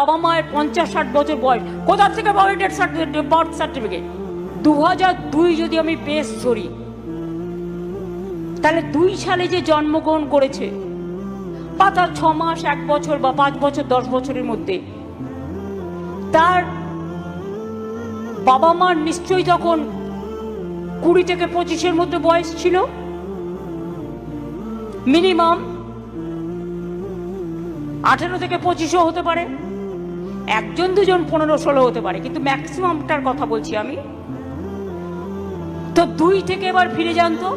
বাবা মায়ের পঞ্চাশ ষাট বছর বয়স। কোথা থেকে পাবে ডেথ সার্টিফিকেট বার্থ সার্টিফিকেট দু হাজার দুই যদি আমি বেশ ধরি, তাহলে দুই সালে যে জন্মগ্রহণ করেছে বা তার ছ মাস, এক বছর বা পাঁচ বছর, দশ বছরের মধ্যে, তার বাবা মার নিশ্চয়ই তখন কুড়ি থেকে পঁচিশের মধ্যে বয়স ছিল। মিনিমাম আঠেরো থেকে পঁচিশও হতে পারে। একজন, দুজন, পনেরো, ষোলো হতে পারে, কিন্তু ম্যাক্সিমামটার কথা বলছি আমি। তো দুই থেকে এবার ফিরে যান তো।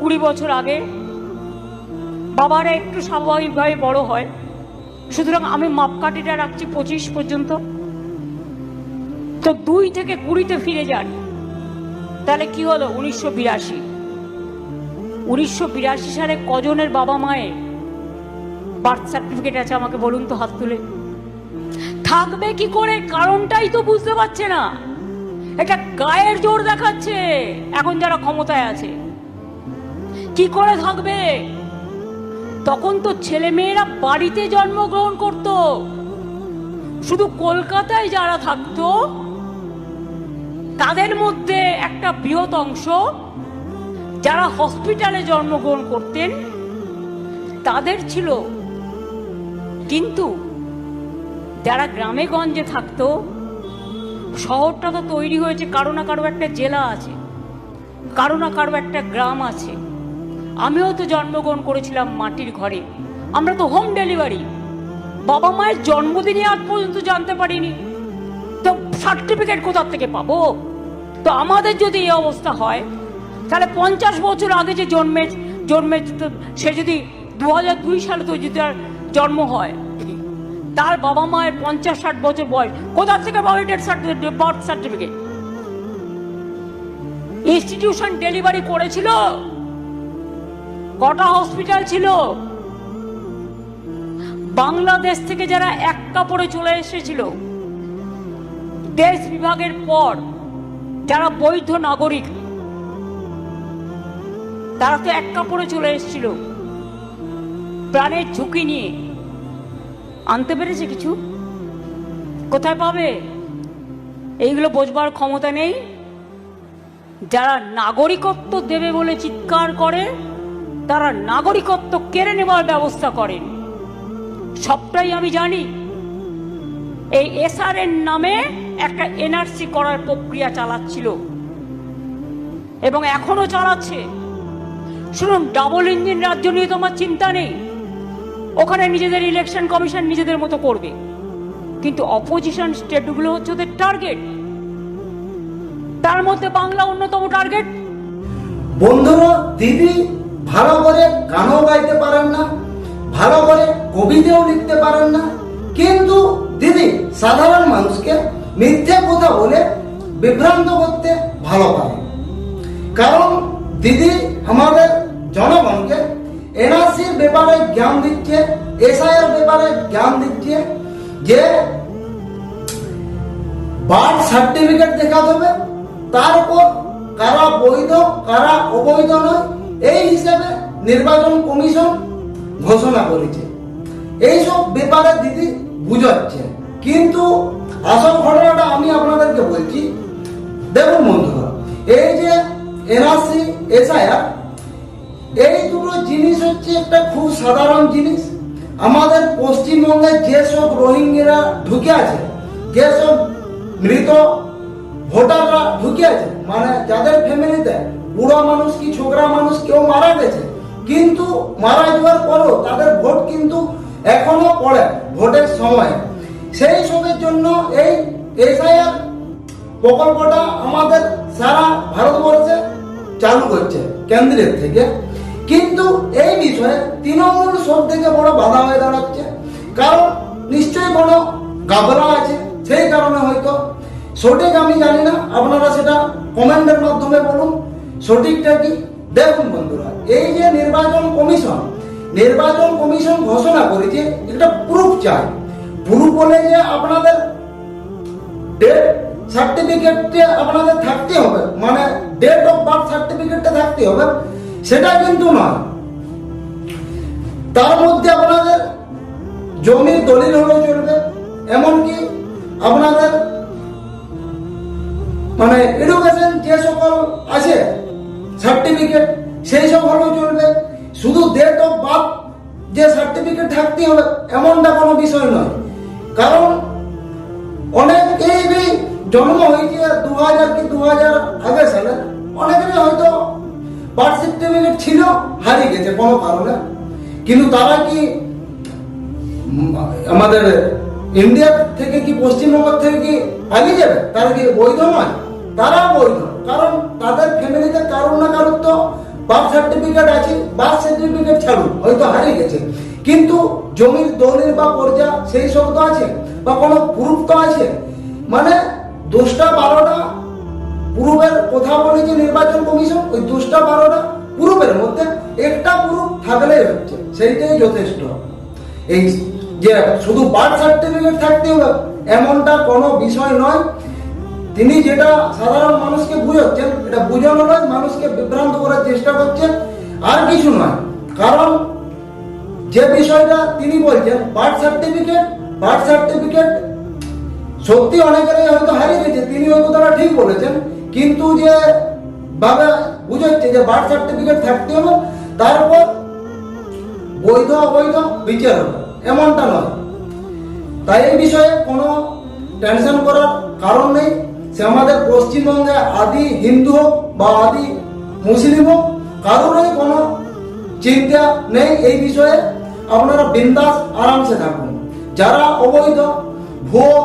কুড়ি বছর আগে বাবারা একটু স্বাভাবিকভাবে বড় হয়। সুতরাং আমি মাপকাঠিটা রাখছি পঁচিশ পর্যন্ত। তো দুই থেকে কুড়িতে ফিরে যান। তাহলে কি হলো? উনিশশো বিরাশি। উনিশশো বিরাশি সালে কজনের বাবা মায়ের বার্থ সার্টিফিকেট আছে আমাকে বলুন তো হাত তুলে। থাকবে কি করে? কারণটাই তো বুঝতে পারছে না। এটা গায়ের জোর দেখাচ্ছে, এখন যারা ক্ষমতায় আছে। কি করে থাকবে? তখন তো ছেলে মেয়েরা বাড়িতে জন্মগ্রহণ করত। শুধু কলকাতায় যারা থাকতো, তাদের মধ্যে একটা বৃহৎ অংশ যারা হসপিটালে জন্মগ্রহণ করতেন, তাদের ছিল। কিন্তু যারা গ্রামে গঞ্জে থাকতো, শহরটা তো তৈরি হয়েছে কারও না কারও একটা জেলা আছে, কারও না কারও একটা গ্রাম আছে। আমিও তো জন্মগ্রহণ করেছিলাম মাটির ঘরে। আমরা তো হোম ডেলিভারি বাবা মায়ের জন্মদিনে আজ পর্যন্ত জানতে পারিনি। তো সার্টিফিকেট কোথার থেকে পাবো? তো আমাদের যদি এই অবস্থা হয়, তাহলে পঞ্চাশ বছর আগে যে জন্মে জন্মে সে যদি দু হাজার দুই সালে তো যদি তার জন্ম হয় তার বাবা মায়ের পঞ্চাশ ষাট বছর বয়স। কোথা থেকে পাবে death certificate birth certificate institution delivery করেছিল। কটা হসপিটাল ছিল। বাংলাদেশ থেকে যারা এক কাপড়ে চলে এসেছিল, দেশ বিভাগের পর যারা বৈধ নাগরিক, তারা তো এক কাপড়ে চলে এসেছিল। প্রাণের ঝুঁকি নিয়ে আনতে পেরেছে কিছু? কোথায় পাবে? এইগুলো বোঝবার ক্ষমতা নেই। যারা নাগরিকত্ব দেবে বলে চিৎকার করে, তারা নাগরিকত্ব কেড়ে নেওয়ার ব্যবস্থা করেন সবটাই আমি জানি। এই এসআর এর নামে একটা এনআরসি করার প্রক্রিয়া চালাচ্ছিল। এবং এখনও চালাচ্ছে। শুনুন, ডাবল ইঞ্জিন রাজ্য নিয়ে তোমার চিন্তা নেই। ওখানে নিজেদের ইলেকশন কমিশন নিজেদের মতো করবে। কিন্তু অপোজিশন স্টেটগুলো হচ্ছে ওদের টার্গেট তার মধ্যে বাংলা অন্যতম টার্গেট বন্ধুরা, দিদি ভালো করে গানও গাইতে পারেন না, ভালো করে কবিতাও লিখতে পারেন না। কিন্তু দিদি, সাধারণ মানুষকে মিথ্যে কথা বলে বিভ্রান্ত করতে ভালো পারে কারণ দিদি আমাদের এনআরসির ব্যাপারে জ্ঞান দিচ্ছে, এসআইয়ের ব্যাপারে জ্ঞান দিচ্ছে যে বার্থ সার্টিফিকেট দেখাতে হবে তার উপর কারা বৈধ, কারা অবৈধ নয়, এই হিসেবে নির্বাচন কমিশন ঘোষণা করেছে। এইসব ব্যাপারে দিদি বুঝাচ্ছে। কিন্তু আসল ঘটনাটা আমি আপনাদেরকে বলছি, দেখুন বন্ধুরা, এই যে এনআরসি, এসআইআর এই দুটো জিনিস হচ্ছে একটা খুব সাধারণ জিনিস। আমাদের পশ্চিমবঙ্গে যেসব রোহিঙ্গিরা ঢুকে আছে, যেসব মৃত ভোটাররা ঢুকে আছে মানে যাদের ফ্যামিলিতে বুড়া মানুষ কি ছোকরা মানুষ কেউ মারা গেছে, কিন্তু মারা যাওয়ার পরও তাদের ভোট কিন্তু এখনও পড়ে ভোটের সময়। সেই সবের জন্য এই এসআইআর প্রকল্পটা আমাদের সারা ভারতবর্ষে চালু করছে কেন্দ্রের থেকে। কিন্তু এই বিষয়ে তৃণমূল সব থেকে বড় বাধা হয়ে দাঁড়াচ্ছে। কারণ নিশ্চয়ই কোনো গাবরা আছে, সেই কারণে হয়তো। সঠিক আমি জানি না, আপনারা সেটা কমেন্টের মাধ্যমে বলুন। সঠিকটা কি? দেখুন বন্ধুরা, এই যে নির্বাচন কমিশন নির্বাচন কমিশন ঘোষণা করেছে, একটা প্রুফ চাই। প্রুফ বলে যে আপনাদের ডেট সার্টিফিকেটে আপনাদের থাকতে হবে মানে ডেট অফ বার্থ সার্টিফিকেটটা থাকতে হবে। সেটা কিন্তু না তার মধ্যে আপনাদের জমির দলিল হলেও চলবে, এমনকি আপনাদের মানে এডুকেশন যে সকল আছে সার্টিফিকেট সেই সব হলেও চলবে। শুধু ডেট অফ বার্থ যে সার্টিফিকেট থাকতে হবে, এমনটা কোনো বিষয় নয়। কারণ অনেক এ বি জন্ম হয়েছে দু হাজার কি দু হাজার আগে সালে, অনেকেরই হয়তো বার্থ সার্টিফিকেট ছিল, হারিয়ে গেছে, কোনো কারণে। কিন্তু তারা কি আমাদের ইন্ডিয়া থেকে কি, পশ্চিমবঙ্গ থেকে কি পালিয়ে যাবে? তারা কি বৈধ নয়? তারা বৈধ, কারণ তাদের ফ্যামিলিতে কারোর না কারোর তো বার্থ সার্টিফিকেট আছে বার্থ সার্টিফিকেট ছাড়ুন হয়তো হারিয়ে গেছে। কিন্তু জমির দলিল বা পর্যা সেই সব তো আছে, বা কোনো প্রুফ তো আছে। মানে দশটা, বারোটা পূর্বের কথা বলেছে নির্বাচন কমিশন, ওই দশটা বারোটা পুরুবের মধ্যে একটা প্রুফ থাকলেই হচ্ছে, সেইটাই যথেষ্ট। এই যে শুধু বার্থ সার্টিফিকেট থাকতে হবে, এমনটা কোনো বিষয় নয়। তিনি যেটা সাধারণ মানুষকে বুঝাচ্ছেন, এটা বুঝানো নয়, মানুষকে বিভ্রান্ত করার চেষ্টা করছেন, আর কিছু নয়। কারণ যে বিষয়টা তিনি বলছেন বার্থ সার্টিফিকেট বার্থ সার্টিফিকেট সত্যি অনেকেরই হয়তো হারিয়ে গেছে, তিনি ওই কথাটা ঠিক বলেছেন কিন্তু যে ভাবে বুঝাচ্ছে যে বার্থ সার্টিফিকেট থাকতে হবে, তারপর বৈধ, অবৈধ বিচার হবে। এমনটা নয়। তাই এই বিষয়ে কোনো টেনশন করার কারণ নেই। সে আমাদের পশ্চিমবঙ্গে আদি হিন্দু হোক বা আদি মুসলিম হোক, কারোরই কোনো চিন্তা নেই এই বিষয়ে। আপনারা বিন্দাস আরামসে থাকুন। যারা অবৈধ ভুয়ো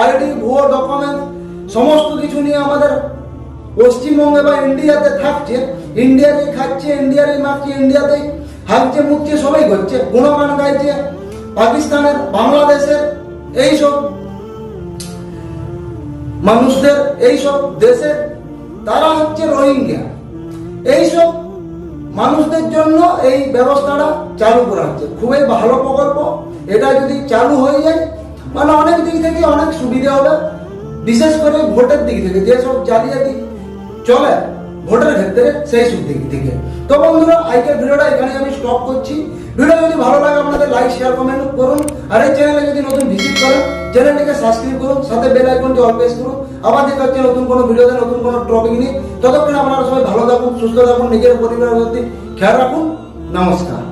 আইডি, ভুয়ো ডকুমেন্ট সমস্ত কিছু নিয়ে আমাদের পশ্চিমবঙ্গে বা ইন্ডিয়াতে থাকছে, ইন্ডিয়াতেই খাচ্ছে ইন্ডিয়ারই মারছে, ইন্ডিয়াতেই হাঁকছে, মুখছে, সবাই করছে। গুণগান গাইছে, পাকিস্তানের, বাংলাদেশের এইসব মানুষদের, এইসব দেশের, তারা হচ্ছে রোহিঙ্গা। এইসব মানুষদের জন্য এই ব্যবস্থাটা চালু করা হচ্ছে। খুবই ভালো প্রকল্প। এটা যদি চালু হয়ে যায় মানে অনেক দিক থেকে অনেক সুবিধা হবে। বিশেষ করে ভোটের দিক থেকে যেসব জালিয়াতি চলে, ভোটের ক্ষেত্রে সেই সব দিক থেকে। তো বন্ধুরা, আজকের ভিডিওটা এখানে আমি স্টপ করছি। ভিডিও যদি ভালো লাগে, আপনাদের লাইক শেয়ার কমেন্ট করুন। আর এই চ্যানেলে যদি নতুন ভিজিট করেন চ্যানেলটিকে সাবস্ক্রাইব করুন, সাথে বেল আইকনটি অল প্রেস করুন। আবার দেখা হচ্ছে নতুন কোনো ভিডিওতে, নতুন কোনো টপিক নিয়ে। ততক্ষণ আপনারা সবাই ভালো থাকুন, সুস্থ থাকুন, নিজের পরিবারের প্রতি খেয়াল রাখুন। নমস্কার।